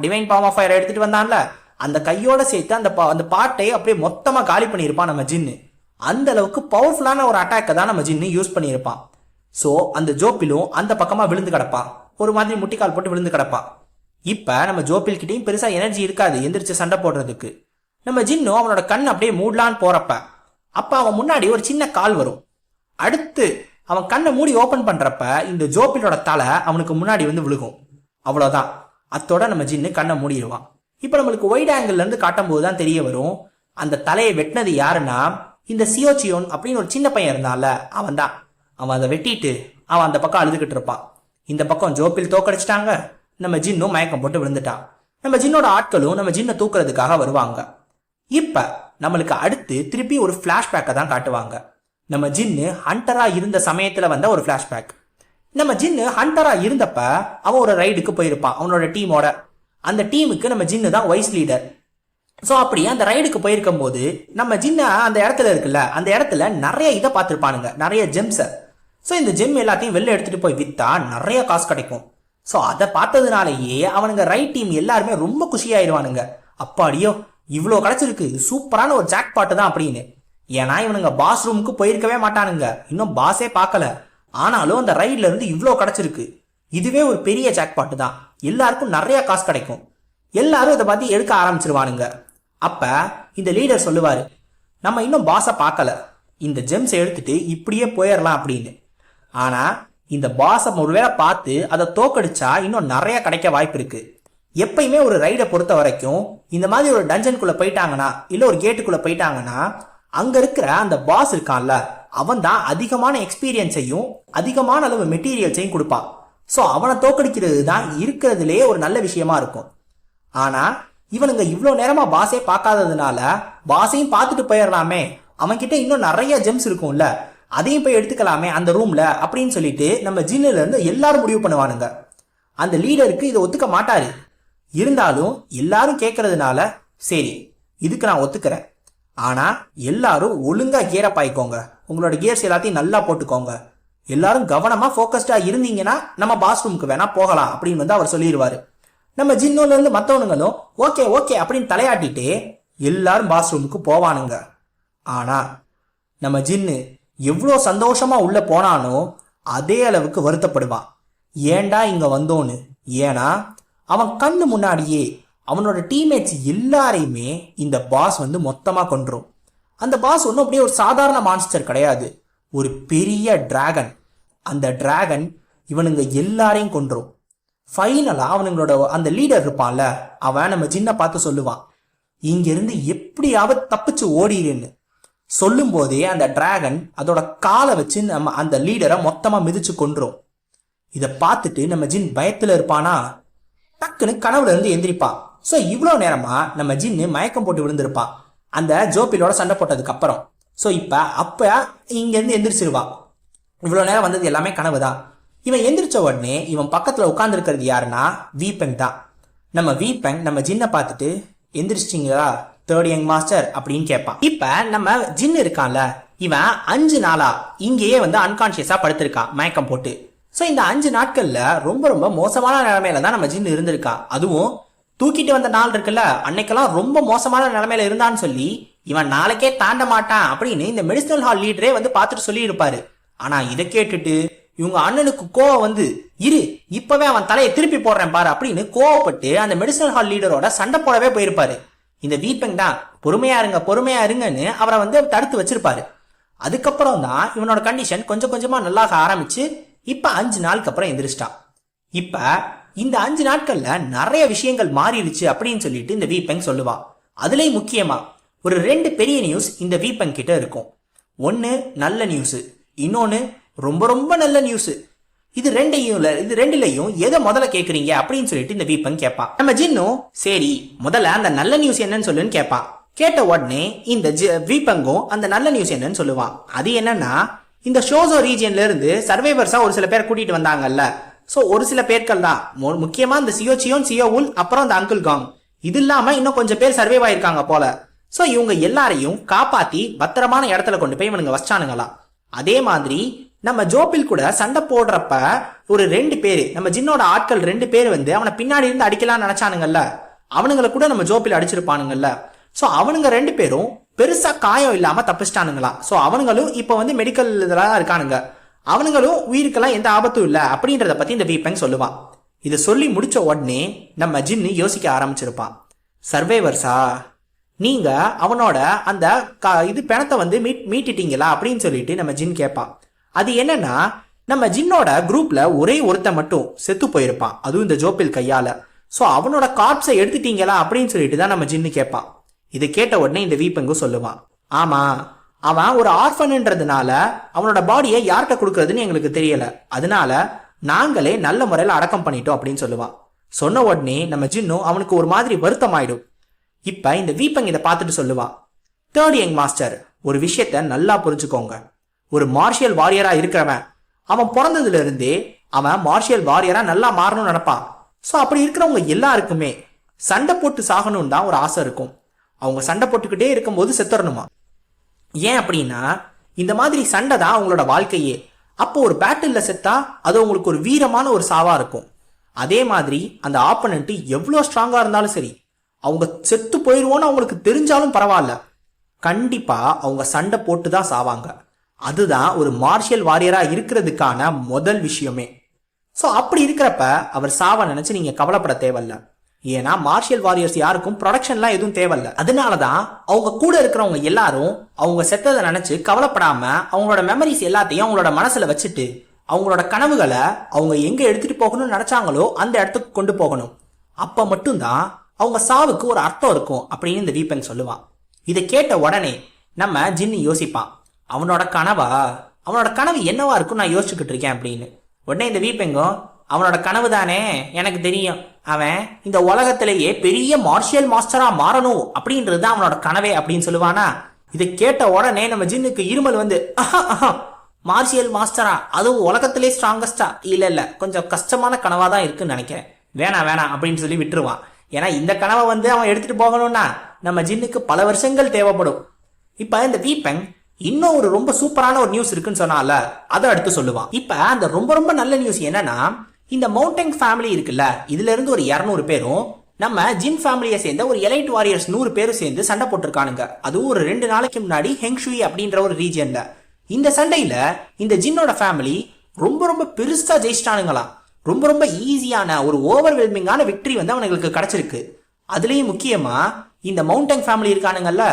டிவைன் பாம் ஆஃப் ஃபயர் எடுத்துட்டு வந்தான்ல அந்த கையோட சேர்த்து அந்த பா- அந்த பாட்டை அப்படியே மொத்தமாக காலி பண்ணியிருப்பான் நம்ம ஜின்னு. அந்த அளவுக்கு பவர்ஃபுல்லான ஒரு அட்டாக்கை தான் நம்ம ஜின்னு யூஸ் பண்ணியிருப்பான். ஸோ அந்த ஜோப்பிலும் அந்த பக்கமாக விழுந்து கிடப்பான். ஒரு மாதிரி முட்டிக்கால் போட்டு விழுந்து கிடப்பான். இப்போ நம்ம ஜோப்பில் கிட்டேயும் பெருசாக எனர்ஜி இருக்காது எந்திரிச்சு சண்டை போடுறதுக்கு. நம்ம ஜின்னும் அவனோட கண் அப்படியே மூடலான்னு போறப்ப அப்போ அவன் முன்னாடி ஒரு சின்ன கால் வரும். அடுத்து அவன் கண்ணை மூடி ஓப்பன் பண்ணுறப்ப இந்த ஜோப்பிலோட தலை அவனுக்கு முன்னாடி வந்து விழுகும். அவ்வளோதான் அத்தோட நம்ம ஜின்னு கண்ணை மூடிடுவான் இப்போ நம்மளுக்கு ஒயிட் ஆங்கிள் இருந்து காட்டும் போது தான் தெரிய வரும் அந்த தலையை வெட்டினது யாருன்னா இந்த சியோச்சியோன் அப்படின்னு ஒரு சின்ன பையன் இருந்தான்ல அவன் தான் அவன் அதை வெட்டிட்டு அவன் அந்த பக்கம் அழுதுகிட்டு இருப்பான். இந்த பக்கம் ஜோப்பில் தோக்கடிச்சிட்டாங்க நம்ம ஜின்னும் மயக்கம் போட்டு விழுந்துட்டான். நம்ம ஜின்னோட ஆட்களும் நம்ம ஜின்னை தூக்குறதுக்காக வருவாங்க. இப்ப நம்மளுக்கு அடுத்து திருப்பி ஒரு பிளாஷ்பேக்கை தான் காட்டுவாங்க. நம்ம ஜின்னு ஹண்டரா இருந்த சமயத்துல வந்த ஒரு பிளாஷ்பேக் நம்ம ஜின்னு ஹண்டரா இருந்தப்ப அவன் ஒரு ரைடுக்கு போயிருப்பான் அவனோட டீமோட அந்த டீமுக்கு நம்ம ஜின்னு தான் வைஸ் லீடர் ஸோ அப்படி அந்த ரைடுக்கு போயிருக்கும் போது நம்ம ஜின்ன அந்த இடத்துல இருக்குல்ல அந்த இடத்துல நிறைய இதை பார்த்துருப்பானுங்க நிறைய ஜெம்ஸை ஸோ இந்த ஜெம் எல்லாத்தையும் வெளில எடுத்துட்டு போய் வித்தா நிறைய காசு கிடைக்கும். ஸோ அதை பார்த்ததுனாலேயே அவனுங்க ரைட் டீம் எல்லாருமே ரொம்ப குஷியாயிருவானுங்க. அப்பாடியோ இவ்வளோ கிடைச்சிருக்கு இது சூப்பரான ஒரு ஜாக் பாட்டு தான் அப்படின்னு. ஏன்னா இவனுங்க பாஸ் ரூமுக்கு போயிருக்கவே மாட்டானுங்க. இன்னும் பாஸே பார்க்கல. ஆனாலும் அந்த ரைட்ல இருந்து இவ்வளோ கிடைச்சிருக்கு. இதுவே ஒரு பெரிய ஜாக் பாட்டு தான். எல்லாருக்கும் நிறைய காசு கிடைக்கும். எல்லாரும் இதை பத்தி எடுக்க ஆரம்பிச்சிருவானுங்க. அப்ப இந்த லீடர் சொல்லுவாரு நம்ம இன்னும் பாஸை பார்க்கல. இந்த ஜெம்ஸ் எடுத்துட்டு இப்படியே போயிடலாம் அப்படின்னு. ஆனா இந்த பாஸை ஒருவேளை பார்த்து அதை தோக்கடிச்சா இன்னும் நிறைய கிடைக்க வாய்ப்பு இருக்கு. எப்பயுமே ஒரு ரைடை பொறுத்த வரைக்கும் இந்த மாதிரி ஒரு டஞ்சனுக்குள்ள போயிட்டாங்கன்னா இல்ல ஒரு கேட்டுக்குள்ள போயிட்டாங்கன்னா அங்க இருக்கிற அந்த பாஸ் இருக்கான்ல அவன் தான் அதிகமான எக்ஸ்பீரியன்ஸையும் அதிகமான அளவு மெட்டீரியல்ஸையும் கொடுப்பான் ஸோ அவனை தோக்கடிக்கிறது தான் இருக்கிறதுலே ஒரு நல்ல விஷயமா இருக்கும். ஆனால் இவனுங்க இவ்வளோ நேரமாக பாஸே பார்க்காததுனால பாஸையும் பார்த்துட்டு போயிடலாமே அவன்கிட்ட இன்னும் நிறைய ஜெம்ஸ் இருக்கும்ல. அதையும் போய் எடுத்துக்கலாமே அந்த ரூமில் அப்படின்னு சொல்லிட்டு நம்ம ஜின்னுல இருந்து எல்லாரும் முடிவு பண்ணுவானுங்க. அந்த லீடருக்கு இதை ஒத்துக்க மாட்டாரு. இருந்தாலும் எல்லாரும் கேட்கறதுனால சரி இதுக்கு நான் ஒத்துக்கிறேன். ஆனால் எல்லாரும் ஒழுங்காக கியரப் ஆயிக்கோங்க உங்களோட கியர்ஸ் எல்லாத்தையும் நல்லா போட்டுக்கோங்க. எல்லாரும் கவனமாக ஃபோக்கஸ்டாக இருந்தீங்கன்னா நம்ம பாத்ரூமுக்கு வேணால் போகலாம் அப்படின்னு வந்து அவர் சொல்லிடுவார் நம்ம ஜின்னோலேருந்து மற்றவனுங்களும் ஓகே ஓகே அப்படின்னு தலையாட்டிட்டு எல்லாரும் பாத்ரூமுக்கு போவானுங்க. ஆனால் நம்ம ஜின்னு எவ்வளோ சந்தோஷமாக உள்ளே போனாலும் அதே அளவுக்கு வருத்தப்படுவான். ஏன்டா இங்கே வந்தோன்னு? ஏன்னா அவன் கண்ணு முன்னாடியே அவனோட டீம்மேட்ஸ் எல்லாரையுமே இந்த பாஸ் வந்து மொத்தமாக கொன்றும். அந்த பாஸ் ஒன்றும் அப்படியே ஒரு சாதாரண மான்ஸ்டர் கிடையாது. ஒரு பெரிய டிராகன் அந்த டிராகன் இவனுங்க எல்லாரையும் கொன்றும். ஃபைனலாக அவனுங்களோட அந்த லீடர் இருப்பான்ல அவன் நம்ம ஜின்ன பார்த்து சொல்லுவான். இங்கிருந்து எப்படியாவது தப்பிச்சு ஓடிடுன்னு. சொல்லும் போதே அந்த டிராகன் அதோட காலை வச்சு நம்ம அந்த லீடரை மொத்தமாக மிதிச்சு கொன்றும். இதை பார்த்துட்டு நம்ம ஜின் பயத்தில் இருப்பானா? டக்குன்னு கனவுல இருந்து எந்திரிப்பான். ஸோ இவ்வளோ நேரமாக நம்ம ஜின்னு மயக்கம் போட்டு விழுந்திருப்பான். அந்த ஜோபிலோட சண்டை போட்டதுக்கு அப்புறம். ஸோ இப்போ அப்போ இங்கேருந்து எந்திரிச்சிருவா. இவ்வளோ நேரம் வந்தது எல்லாமே கனவு தான் இவன் எந்திரிச்ச உடனே இவன் பக்கத்தில் உட்காந்துருக்கிறது யாருன்னா வீபெங் தான். நம்ம வீபெங் நம்ம ஜின்னை பார்த்துட்டு எந்திரிச்சிட்டிங்களா? தேர்ட் யங் மாஸ்டர் அப்படின்னு கேட்பான். இப்போ நம்ம ஜின் இருக்கான்ல இவன் அஞ்சு நாளா இங்கேயே வந்து அன்கான்ஷியஸாக படுத்திருக்கான் மயக்கம் போட்டு. ஸோ இந்த அஞ்சு நாட்களில் ரொம்ப ரொம்ப மோசமான நிலைமையில தான் நம்ம ஜின் இருந்திருக்கான். அதுவும் தூக்கிட்டு வந்த நாள் இருக்குல்ல அன்னைக்கெல்லாம் ரொம்ப மோசமான நிலைமையில இருந்தான்னு சொல்லி இவன் நாளைக்கே தாண்ட மாட்டான் அப்படின்னு இந்த மெடிசனல் ஹால் லீடரே வந்து பார்த்துட்டு சொல்லி இருப்பாரு ஆனா இதை கேட்டுட்டு இவங்க அண்ணனுக்கு கோவம் வந்து இரு இப்பவே அவன் தலையை திருப்பி போடுறேன் பாரு அப்படின்னு கோவப்பட்டு அந்த மெடிசனல் ஹால் லீடரோட சண்டை போடவே போயிருப்பாரு. இந்த வீப்பெங் தான் பொறுமையா இருங்க பொறுமையா இருங்கன்னு அவரை வந்து தடுத்து வச்சிருப்பாரு. அதுக்கப்புறம் தான் இவனோட கண்டிஷன் கொஞ்சம் கொஞ்சமா நல்லாக ஆரம்பிச்சு இப்ப அஞ்சு நாளுக்கு அப்புறம் எந்திரிச்சிட்டான். இப்ப இந்த அஞ்சு நாட்கள்ல நிறைய விஷயங்கள் மாறிடுச்சு அப்படின்னு சொல்லிட்டு இந்த வீப்பெங் சொல்லுவான் அதுலயும் முக்கியமா ஒரு ரெண்டு பெரிய நியூஸ் இந்த வீப்பெங் கிட்ட இருக்கும். ஒன்னு நல்ல நியூஸ் இன்னொன்னு ரொம்ப ரொம்ப நல்ல நியூஸ் இது ரெண்டையும் இது ரெண்டுலையும் எதை முதல்ல கேக்குறீங்க அப்படின்னு சொல்லிட்டு இந்த வீப்பன் கேட்பான் நம்ம ஜின்னும் சரி முதல்ல அந்த நல்ல நியூஸ் என்னன்னு சொல்லுன்னு கேட்பான் கேட்ட உடனே இந்த ஜி- வீப்பங்கும் அந்த நல்ல நியூஸ் என்னன்னு சொல்லுவான் அது என்னன்னா இந்த ஷோசோ ரீஜியன்ல இருந்து சர்வைவர்ஸா ஒரு சில பேர் கூட்டிட்டு வந்தாங்கல்ல. ஸோ ஒரு சில பேர்கள் தான். முக்கியமாக இந்த சியோ இந்த சியோ உல் அப்புறம் அந்த அங்கிள் காங். இது இல்லாமல் இன்னும் கொஞ்சம் பேர் சர்வே ஆயிருக்காங்க போல. ஸோ இவங்க எல்லாரையும் காப்பாத்தி பத்திரமான இடத்துல கொண்டு போய் இவனுங்க வச்சானுங்களாம் அதே மாதிரி நம்ம ஜோபில் கூட சண்டை போடுறப்ப ஒரு ரெண்டு பேர் நம்ம ஜின்னோட ஆட்கள் ரெண்டு பேர் வந்து அவனை பின்னாடி இருந்து அடிக்கலாம்னு நினைச்சானுங்கல்ல அவனுங்களை கூட நம்ம ஜோபில் அடிச்சிருப்பானுங்கல்ல ஸோ அவனுங்க ரெண்டு பேரும் பெருசா காயம் இல்லாம தப்பிச்சிட்டானுங்களா? ஸோ அவனுங்களும் இப்போ வந்து மெடிக்கல் இதெல்லாம் இருக்கானுங்க. அவனுங்களும் உயிருக்கெல்லாம் எந்த ஆபத்தும் இல்லை அப்படின்றத பத்தி இந்த வீப்பன் சொல்லுவான். இதை சொல்லி முடிச்ச உடனே நம்ம ஜின்னு யோசிக்க ஆரம்பிச்சிருப்பான். சர்வைவர்ஸா நீங்க அவனோட அந்த கா இது பிணத்தை வந்து மீட் மீட்டிட்டீங்களா? அப்படின்னு சொல்லிட்டு நம்ம ஜின் கேட்பான் அது என்னன்னா நம்ம ஜின்னோட குரூப்ல ஒரே ஒருத்தன் மட்டும் செத்து போயிருப்பான். அதுவும் இந்த ஜோப்பில் கையால. ஸோ அவனோட கார்ப்ஸை எடுத்துட்டீங்களா அப்படின்னு சொல்லிட்டு தான் நம்ம ஜின்னு கேட்பான் இதை கேட்ட உடனே இந்த வீப்பெங்கும் சொல்லுவான். ஆமா அவன் ஒரு ஆர்ஃபன்ன்றதுனால அவனோட பாடியை யார்கிட்ட கொடுக்கறதுன்னு எங்களுக்கு தெரியல. அதனால நாங்களே நல்ல முறையில் அடக்கம் பண்ணிட்டோம் அப்படின்னு சொல்லுவான். சொன்ன உடனே நம்ம ஜின்னும் அவனுக்கு ஒரு மாதிரி வருத்தம் ஆயிடும் இப்ப இந்த வீப்பங் இதை பார்த்துட்டு சொல்லுவான். தேர்ட் யங் மாஸ்டர் ஒரு விஷயத்த நல்லா புரிஞ்சுக்கோங்க. ஒரு மார்ஷியல் வாரியரா இருக்கிறவன். அவன் பிறந்ததுல இருந்தே அவன் மார்ஷியல் வாரியரா நல்லா மாறணும்னு நினைப்பான். ஸோ அப்படி இருக்கிறவங்க எல்லாருக்குமே சண்டை போட்டு சாகணும்னு தான் ஒரு ஆசை இருக்கும். அவங்க சண்டை போட்டுக்கிட்டே இருக்கும்போது செத்துறணுமா? ஏன் அப்படின்னா இந்த மாதிரி சண்டை தான் அவங்களோட வாழ்க்கையே. அப்போ ஒரு பேட்டில் செத்தா அது உங்களுக்கு ஒரு வீரமான ஒரு சாவா இருக்கும். அதே மாதிரி அந்த ஆப்பனண்ட்டு எவ்வளோ ஸ்ட்ராங்காக இருந்தாலும் சரி அவங்க செத்து போயிடுவோன்னு அவங்களுக்கு தெரிஞ்சாலும் பரவாயில்ல. கண்டிப்பாக அவங்க சண்டை போட்டு தான் சாவாங்க. அதுதான் ஒரு மார்ஷியல் வாரியராக இருக்கிறதுக்கான முதல் விஷயமே. ஸோ அப்படி இருக்கிறப்ப அவர் சாவ நினச்சி நீங்கள் கவலைப்பட தேவையில்லை. ஏன்னா மார்ஷியல் வாரியர்ஸ் யாருக்கும் ப்ரொடக்ஷன்லாம் எதுவும் தேவையில்ல. அதனால தான் அவங்க கூட இருக்கிறவங்க எல்லாரும் அவங்க செத்ததை நினைச்சு கவலைப்படாம அவங்களோட மெமரிஸ் எல்லாத்தையும் அவங்களோட மனசுல வச்சுட்டு அவங்களோட கனவுகளை அவங்க எங்க எடுத்துட்டு போகணும்னு நினைச்சாங்களோ அந்த இடத்துக்கு கொண்டு போகணும். அப்ப மட்டும்தான் அவங்க சாவுக்கு ஒரு அர்த்தம் இருக்கும் அப்படின்னு இந்த வீப்பன் சொல்லுவான். இதை கேட்ட உடனே நம்ம ஜின்னு யோசிப்பான். அவனோட கனவா? அவனோட கனவு என்னவா இருக்கும் நான் யோசிச்சுக்கிட்டு இருக்கேன் அப்படின்னு. உடனே இந்த வீப்பெங்கும் அவனோட கனவு தானே எனக்கு தெரியும். அவன் இந்த உலகத்திலேயே பெரிய மார்ஷியல் மாஸ்டரா மாறணும் அப்படின்றது தான் அவனோட கனவே அப்படின்னு சொல்லுவானா? இதை கேட்ட உடனே நம்ம ஜின்னுக்கு இருமல் வந்து மார்ஷியல் மாஸ்டரா அதுவும் உலகத்திலே ஸ்ட்ராங்கஸ்டா இல்ல இல்ல. கொஞ்சம் கஷ்டமான கனவா தான் இருக்குன்னு நினைக்கிறேன். வேணாம் வேணாம். அப்படின்னு சொல்லி விட்டுருவான். ஏன்னா இந்த கனவை வந்து அவன் எடுத்துட்டு போகணும்னா நம்ம ஜின்னுக்கு பல வருஷங்கள் தேவைப்படும். இப்ப இந்த வீப்பெங் இன்னும் ஒரு ரொம்ப சூப்பரான ஒரு நியூஸ் இருக்குன்னு சொன்னால அதை அடுத்து சொல்லுவான். இப்ப அந்த ரொம்ப ரொம்ப நல்ல நியூஸ் என்னன்னா இந்த மவுண்டன் ஃபேமிலி இருக்குல்ல இதுல இருந்து ஒரு இருநூறு பேரும் நம்ம ஜின் ஃபேமிலியை சேர்ந்த ஒரு எலைட் வாரியர்ஸ் நூறு பேரும் சேர்ந்து சண்டை போட்டிருக்கானுங்க. அதுவும் ஒரு ரெண்டு நாளைக்கு முன்னாடி ஹெங்ஷுய் அப்படின்ற ஒரு ரீஜன்ல இந்த சண்டையில இந்த ஜின்னோட ஃபேமிலி ரொம்ப ரொம்ப பெருசா ஜெயிச்சிட்டானுங்களாம் ரொம்ப ரொம்ப ஈஸியான ஒரு ஓவர்வெல்மிங்கான விக்டரி வந்து அவனுங்களுக்கு கிடைச்சிருக்கு. அதுலயும் முக்கியமா இந்த மவுண்டன் ஃபேமிலி இருக்கானுங்கல்ல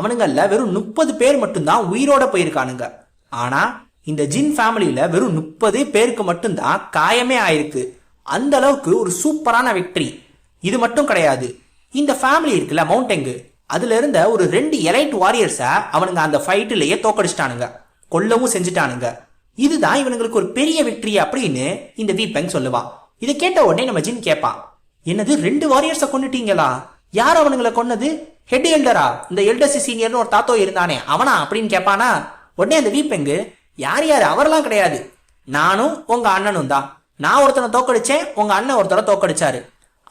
அவனுங்கல்ல வெறும் முப்பது பேர் மட்டும்தான் உயிரோட போயிருக்கானுங்க. ஆனா இந்த ஜின் ஃபேமிலியில வெறும் முப்பது பேருக்கு மட்டும்தான் காயமே ஆயிருக்கு. அந்த அளவுக்கு ஒரு சூப்பரான வெற்றி. இது மட்டும் கிடையாது. இந்த ஃபேமிலி இருக்குல்ல மவுண்டெங்கு? அதுல இருந்த ஒரு ரெண்டு எலைட் வாரியர்ஸை அவனுங்க அந்த ஃபைட்டிலேயே தோக்கடிச்சிட்டானுங்க. கொல்லவும் செஞ்சுட்டானுங்க. இதுதான் இவனுங்களுக்கு ஒரு பெரிய வெற்றி அப்படின்னு இந்த வீப்பெங் சொல்லுவான் இதை கேட்ட உடனே நம்ம ஜின் கேட்பான் என்னது ரெண்டு வாரியர்ஸை கொண்டுட்டீங்களா யார் அவனுங்களை கொன்னது? ஹெட் எல்டரா? இந்த எல்டர்சி சீனியர்னு ஒரு தாத்தோ இருந்தானே அவனா? அப்படின்னு கேட்பானா உடனே அந்த வீப்பெங்கு யார் யார்? அவரெல்லாம் கிடையாது. நானும் உங்க அண்ணனும் தான். நான் ஒருத்தனை தோக்கடிச்சேன் உங்க அண்ணன் ஒருத்தரை தோக்கடிச்சாரு.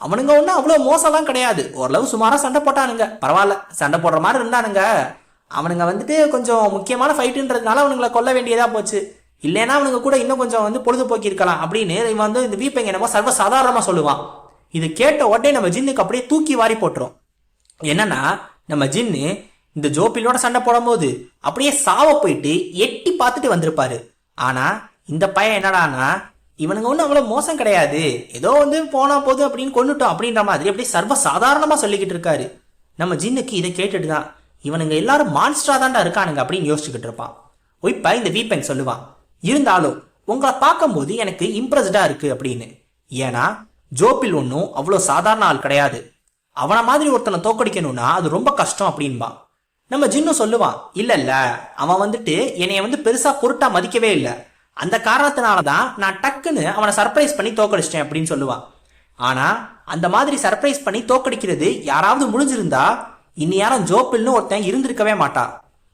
அவனுங்க ஒன்றும் அவ்வளோ மோசம்லாம் கிடையாது. ஓரளவு சுமாராக சண்டை போட்டானுங்க. பரவாயில்ல சண்டை போடுற மாதிரி இருந்தானுங்க. அவனுங்க வந்துட்டு கொஞ்சம் முக்கியமான ஃபைட்டுன்றதுனால அவனுங்களை கொல்ல வேண்டியதாக போச்சு. இல்லைன்னா அவனுங்க கூட இன்னும் கொஞ்சம் வந்து பொழுதுபோக்கி இருக்கலாம் அப்படின்னு இவன் வந்து இந்த வீப்பெங்க என்னமோ சர்வசாதாரணமாக சொல்லுவான். இது கேட்ட உடனே நம்ம ஜின்னுக்கு அப்படியே தூக்கி வாரி போட்டுரும். என்னன்னா நம்ம ஜின்னு இந்த ஜோபிலோட சண்டை போடும்போது அப்படியே சாவ போயிட்டு எட்டி பார்த்துட்டு வந்திருப்பாரு. ஆனா இந்த பையன் என்னடானா இவனுங்க ஒன்றும் அவ்வளோ மோசம் கிடையாது. ஏதோ வந்து போனா போதும் அப்படின்னு கொண்டுட்டோம் அப்படின்ற மாதிரி அப்படியே சர்வ சாதாரணமா சொல்லிக்கிட்டு இருக்காரு. நம்ம ஜின்னுக்கு இதை கேட்டுட்டு தான் இவனுங்க எல்லாரும் மான்ஸ்டரா தாண்டா இருக்கானுங்க அப்படின்னு யோசிச்சுக்கிட்டு இருப்பான். ஒய்ப்பா இந்த வீப்பன் சொல்லுவான் இருந்தாலும் உங்களை பார்க்கும்போது எனக்கு இம்ப்ரெஸ்டா இருக்கு அப்படின்னு. ஏன்னா ஜோப்பில் ஒன்றும் அவ்வளோ சாதாரண ஆள் கிடையாது. அவனை மாதிரி ஒருத்தனை தோக்கடிக்கணும்னா அது ரொம்ப கஷ்டம் அப்படின்பா. நம்ம ஜின்னு சொல்லுவான் இல்ல இல்ல அவன் வந்துட்டு என்னைய வந்து பெருசா பொருட்டா மதிக்கவே இல்லை. அந்த காரணத்தினால தான் நான் டக்குன்னு அவனை சர்ப்ரைஸ் பண்ணி தோக்கடிச்சிட்டேன் அப்படின்னு சொல்லுவான் ஆனா அந்த மாதிரி சர்ப்ரைஸ் பண்ணி தோக்கடிக்கிறது யாராவது முடிஞ்சிருந்தா இந்நேரம் ஜோப்பில்னு ஒருத்தன் இருந்திருக்கவே மாட்டான்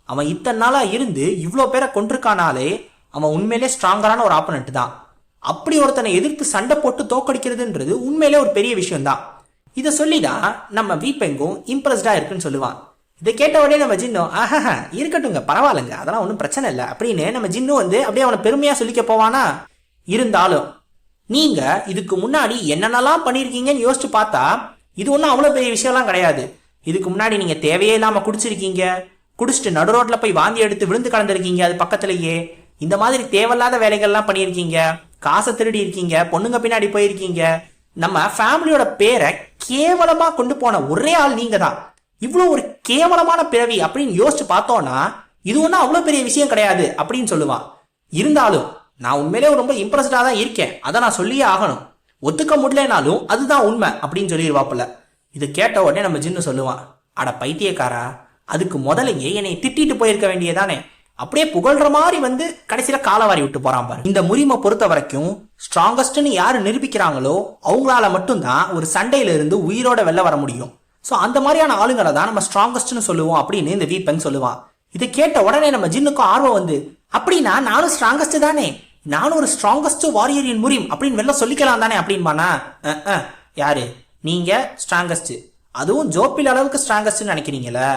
அவன் இத்தனை நாளா இருந்து இவ்வளோ பேரை கொண்டிருக்கானாலே அவன் உண்மையிலே ஸ்ட்ராங்கரான ஒரு ஆப்பனண்ட் தான். அப்படி ஒருத்தனை எதிர்த்து சண்டை போட்டு தோக்கடிக்கிறதுன்றது உண்மையிலே ஒரு பெரிய விஷயம்தான். இதை சொல்லி தான் நம்ம வீப்பெங்கும் இம்ப்ரெஸ்டா இருக்குன்னு சொல்லுவான். இதை கேட்ட உடனே நம்ம ஜின்னோ ஆஹா இருக்கட்டுங்க பரவாயில்லைங்க அதெல்லாம் ஒன்றும் பிரச்சனை இல்லை. அப்படின்னு நம்ம ஜின்னு வந்து அப்படியே அவனை பெருமையா சொல்லிக்க போவானா? இருந்தாலும் நீங்க இதுக்கு முன்னாடி என்னென்னலாம் பண்ணியிருக்கீங்கன்னு யோசிச்சு பார்த்தா இது ஒன்றும் அவ்வளோ பெரிய விஷயம்லாம் கிடையாது. இதுக்கு முன்னாடி நீங்க தேவையே இல்லாமல் குடிச்சிருக்கீங்க. குடிச்சிட்டு நடு ரோட்டில் போய் வாந்தி எடுத்து விழுந்து கலந்துருக்கீங்க அது பக்கத்துலயே. இந்த மாதிரி தேவையில்லாத வேலைகள்லாம் பண்ணியிருக்கீங்க. காசை திருடி இருக்கீங்க பொண்ணுங்க பின்னாடி போயிருக்கீங்க. நம்ம ஃபேமிலியோட பேரை கேவலமாக கொண்டு போன ஒரே ஆள் நீங்க தான் இவ்வளோ ஒரு கேவலமான பிறவி அப்படின்னு யோசிச்சு பார்த்தோம்னா இது ஒன்றும் அவ்வளோ பெரிய விஷயம் கிடையாது அப்படின்னு சொல்லுவான் இருந்தாலும் நான் உண்மையிலே ரொம்ப இம்ப்ரெஸ்டாக தான் இருக்கேன். அதை நான் சொல்லியே ஆகணும். ஒத்துக்க முடியலனாலும் அதுதான் உண்மை அப்படின்னு சொல்லிடுவாப்புல இது கேட்ட உடனே நம்ம ஜின்னு சொல்லுவான் அட பைத்தியக்காரா அதுக்கு முதலையே என்னை திட்டிட்டு போயிருக்க வேண்டியதானே அப்படியே புகழ்ற மாதிரி வந்து கடைசியில காலவாரி விட்டு போறான் பாரு. இந்த முறிமை பொறுத்த வரைக்கும் ஸ்ட்ராங்கஸ்ட்னு யாரு நிரூபிக்கிறாங்களோ அவங்களால மட்டும்தான் ஒரு சண்டையில இருந்து உயிரோட வெளில வர முடியும். ஸோ அந்த மாதிரியான ஆளுங்களை தான் நம்ம ஸ்ட்ராங்கஸ்ட்னு சொல்லுவோம் அப்படின்னு இந்த வீப்பன் சொல்லுவான் இதை கேட்ட உடனே நம்ம ஜின்னுக்கும் ஆர்வம் வந்து அப்படின்னா நானும் ஸ்ட்ராங்கஸ்ட் தானே? நானும் ஒரு ஸ்ட்ராங்கஸ்ட் வாரியரின் முறியும் அப்படின்னு வெளில சொல்லிக்கலாம் தானே? அப்படின்பானா யாரு? நீங்க ஸ்ட்ராங்கஸ்ட் அதுவும் ஜோப்பில் அளவுக்கு ஸ்ட்ராங்கஸ்ட்னு நினைக்கிறீங்களா?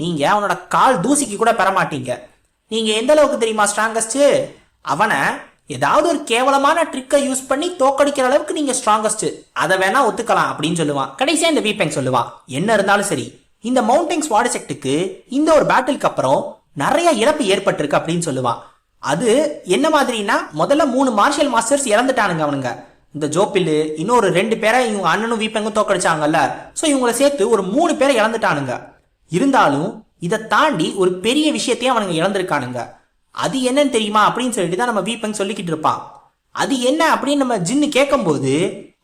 நீங்க அவனோட கால் தூசிக்கு கூட பெற மாட்டீங்க. நீங்க எந்த அளவுக்கு தெரியுமா ஸ்ட்ராங்கஸ்ட் அவனை ஏதாவது ஒரு கேவலமான ட்ரிக்கை யூஸ் பண்ணி தோக்கடிக்கிற அளவுக்கு நீங்க ஸ்ட்ராங்கஸ்ட் அதை வேணா ஒத்துக்கலாம் அப்படின்னு சொல்லுவான். கடைசியா இந்த வீப்பெங் சொல்லுவான். என்ன இருந்தாலும் சரி இந்த மவுண்டன்ஸ் வார்டு செக்டுக்கு இந்த ஒரு பேட்டிலுக்கு அப்புறம் நிறைய இழப்பு ஏற்பட்டிருக்கு அப்படின்னு சொல்லுவான். அது என்ன மாதிரினா முதல்ல மூணு மார்ஷியல் மாஸ்டர்ஸ் இறந்துட்டானுங்க அவனுங்க. இந்த ஜோப்பில்லு இன்னொரு ரெண்டு பேரை இவங்க அண்ணனும் வீப்பெங்கும் தோக்கடிச்சாங்கல்ல. ஸோ இவங்கள சேர்த்து ஒரு மூணு பேரை இழந்துட்டானுங்க. இருந்தாலும் இதை தாண்டி ஒரு பெரிய விஷயத்தையும் அவனுங்க இழந்திருக்கானுங்க. அது என்னன்னு தெரியுமா அப்படின்னு சொல்லிட்டு தான் நம்ம வீப்பங் சொல்லிக்கிட்டு இருப்பான் அது என்ன அப்படின்னு நம்ம ஜின்னு கேட்கும்போது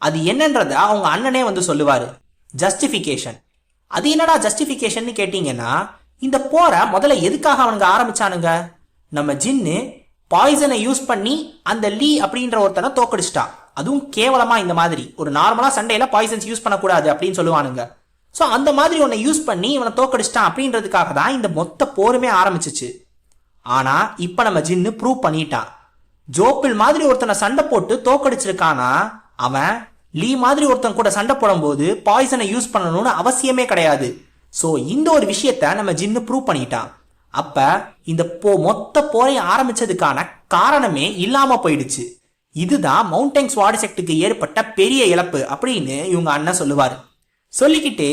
அது என்னன்றத அவங்க அண்ணனே வந்து சொல்லுவாரு. ஜஸ்டிஃபிகேஷன் அது என்னடா ஜஸ்டிஃபிகேஷன் கேட்டீங்கன்னா இந்த போரை முதல்ல எதுக்காக அவனுங்க ஆரம்பிச்சானுங்க? நம்ம ஜின்னு பாய்சனை யூஸ் பண்ணி அந்த லீ அப்படின்ற ஒருத்தனை தோக்கடிச்சிட்டான் அதுவும் கேவலமா இந்த மாதிரி. ஒரு நார்மலா சண்டையில பாய்சன்ஸ் யூஸ் பண்ணக்கூடாது அப்படின்னு சொல்லுவானுங்க. ஸோ அந்த மாதிரி உன்னை யூஸ் பண்ணி இவனை தோக்கடிச்சிட்டான் அப்படின்றதுக்காக தான் இந்த மொத்த போருமே ஆரம்பிச்சிச்சு. ஆனா இப்ப நம்ம ஜின்னு ப்ரூவ் பண்ணிட்டான் ஜோப்பில் மாதிரி ஒருத்தனை சண்டை போட்டு தோக்கடிச்சிருக்கானா? அவன் லீ மாதிரி ஒருத்தன் கூட சண்டை போடும்போது பாய்சனை யூஸ் பண்ணணும்னு அவசியமே கிடையாது. ஸோ இந்த ஒரு விஷயத்த நம்ம ஜின்னு ப்ரூவ் பண்ணிட்டான் அப்ப இந்த போ மொத்த போரையும் ஆரம்பிச்சதுக்கான காரணமே இல்லாம போயிடுச்சு. இதுதான் மவுண்டன்ஸ் வாடி செக்டுக்கு ஏற்பட்ட பெரிய இழப்பு அப்படின்னு இவங்க அண்ணன் சொல்லுவார். சொல்லிக்கிட்டு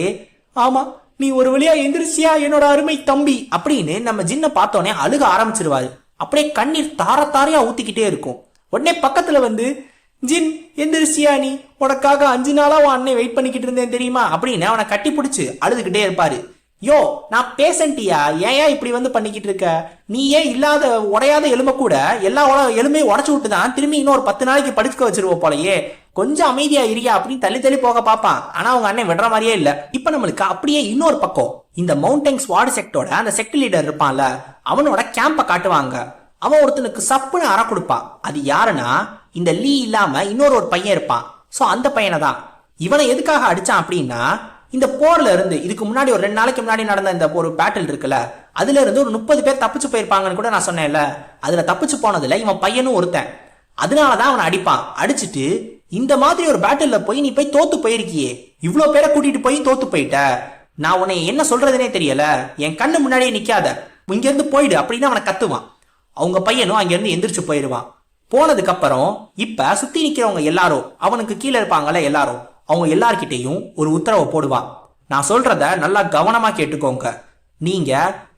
ஆமா நீ ஒரு வழியா எந்திரிச்சியா என்னோட அருமை தம்பி? அப்படின்னு நம்ம ஜின்ன பார்த்தோன்னே அழுக ஆரம்பிச்சிருவாரு. அப்படியே கண்ணீர் தார தாரையா ஊத்திக்கிட்டே இருக்கும். உடனே பக்கத்துல வந்து ஜின் எந்திரிச்சியா நீ? உனக்காக அஞ்சு நாளா உன் அண்ணன் வெயிட் பண்ணிக்கிட்டு இருந்தேன் தெரியுமா? அப்படின்னு அவனை கட்டி பிடிச்சு அழுதுகிட்டே இருப்பாரு. யோ நான் பேசன்ட்டியா? ஏன் ஏன் இப்படி வந்து பண்ணிக்கிட்டு இருக்க நீ ஏன் இல்லாத உடையாத எலும்பை கூட எல்லா உட எலும்பையும் உடச்சு விட்டு தான் திரும்பி இன்னொரு பத்து நாளைக்கு படிச்சுக்க வச்சிருவோம் போலயே. கொஞ்சம் அமைதியா இருக்கியா அப்படின்னு தள்ளி தள்ளி போக பார்ப்பான். ஆனா அவங்க அண்ணன் விடுற மாதிரியே இல்ல. இப்ப நம்மளுக்கு அப்படியே இன்னொரு பக்கம். இந்த மவுண்டன்ஸ் வார்டு செக்டோட அந்த செக்ட் லீடர் இருப்பான்ல அவனோட கேம்ப காட்டுவாங்க. அவன் ஒருத்தனுக்கு சப்புன்னு அற கொடுப்பான். அது யாருன்னா இந்த லீ இல்லாம இன்னொரு ஒரு பையன் இருப்பான். சோ அந்த பையனை தான் இவனை எதுக்காக அடிச்சான் அப்படின்னா இந்த போர்ல இருந்து இதுக்கு முன்னாடி ஒரு ரெண்டு நாளைக்கு முன்னாடி நடந்த இந்த ஒரு பேட்டில் இருக்குல்ல அதுல இருந்து ஒரு முப்பது பேர் தப்பிச்சு போயிருப்பாங்கன்னு கூட நான் சொன்னேன்ல அதுல தப்பிச்சு போனதுல இவன் பையனும் ஒருத்தன். அதனாலதான் அவனை அடிப்பான். அடிச்சுட்டு இந்த மாதிரி ஒரு பேட்டில்ல போய் நீ போய் தோத்து போயிருக்கியே. இவ்வளோ பேரை கூட்டிட்டு போய் தோத்து போயிட்ட. நான் உன்னை என்ன சொல்றதுனே தெரியல. என் கண்ணு முன்னாடியே நிக்காத. இங்க இருந்து போயிடு அப்படின்னு அவனை கத்துவான். அவங்க பையனும் அங்கேருந்து எந்திரிச்சு போயிடுவான் போனதுக்கு அப்புறம் இப்ப சுத்தி நிக்கிறவங்க எல்லாரும் அவனுக்கு கீழே இருப்பாங்கல்ல எல்லாரும் அவங்க எல்லார்கிட்டையும் ஒரு உத்தரவை போடுவா. நான் சொல்றத நல்லா கவனமா கேட்டுக்கோங்க. நீங்க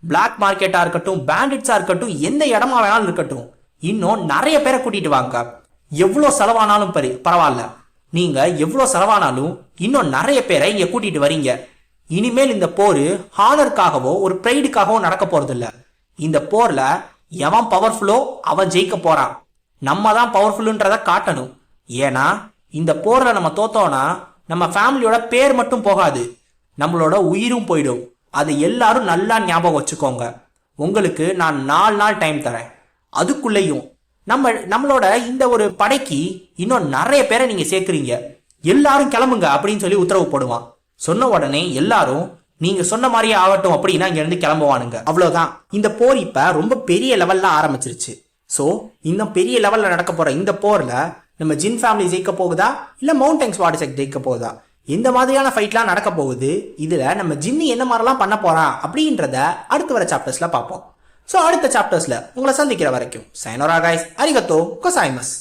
பிளாக் மார்க்கெட்டா இருக்கட்டும் பேண்டிட்ஸா இருக்கட்டும் எந்த இடமா வேணாலும் இருக்கட்டும் இன்னும் நிறைய பேரை கூட்டிட்டு வாங்க. எவ்வளோ செலவானாலும் பரி பரவாயில்ல. நீங்க எவ்வளோ செலவானாலும் இன்னும் நிறைய பேரை இங்க கூட்டிட்டு வரீங்க. இனிமேல் இந்த போர் ஹானருக்காகவோ ஒரு ப்ரைடுக்காகவோ நடக்க போறதில்ல. இந்த போர்ல எவன் பவர்ஃபுல்லோ அவன் ஜெயிக்க போறான். நம்ம தான் பவர்ஃபுல்லுன்றத காட்டணும். ஏன்னா இந்த போர்ல நம்ம தோத்தோம்னா நம்ம ஃபேமிலியோட பேர் மட்டும் போகாது. நம்மளோட உயிரும் போயிடும். அதை எல்லாரும் நல்லா ஞாபகம் வச்சுக்கோங்க. உங்களுக்கு நான் நாலு நாள் டைம் தரேன். அதுக்குள்ளேயும் நம்ம நம்மளோட இந்த ஒரு படைக்கு இன்னும் நிறைய பேரை நீங்க சேர்க்குறீங்க. எல்லாரும் கிளம்புங்க அப்படின்னு சொல்லி உத்தரவு போடுவான். சொன்ன உடனே எல்லாரும் நீங்க சொன்ன மாதிரியே ஆகட்டும் அப்படின்னா இங்க இருந்து கிளம்புவானுங்க. அவ்வளவுதான். இந்த போர் இப்ப ரொம்ப பெரிய லெவல்ல ஆரம்பிச்சிருச்சு. சோ இன்னும் பெரிய லெவல்ல நடக்க போற இந்த போர்ல நம்ம ஜின் ஃபேமிலி ஜெயிக்க போகுதா? இல்லை மவுண்டன்ஸ் வார்டு செக் ஜெயிக்க போகுதா? இந்த மாதிரியான ஃபைட்லாம் நடக்க போகுது. இதில் நம்ம ஜின்னி என்ன மாதிரிலாம் பண்ண போகிறான் அப்படின்றத அடுத்து வர சாப்டர்ஸில் பார்ப்போம். ஸோ அடுத்த சாப்டர்ஸில் உங்களை சந்திக்கிற வரைக்கும் சைனோரா கைஸ் அரிகத்தோ கொசாய்மஸ்.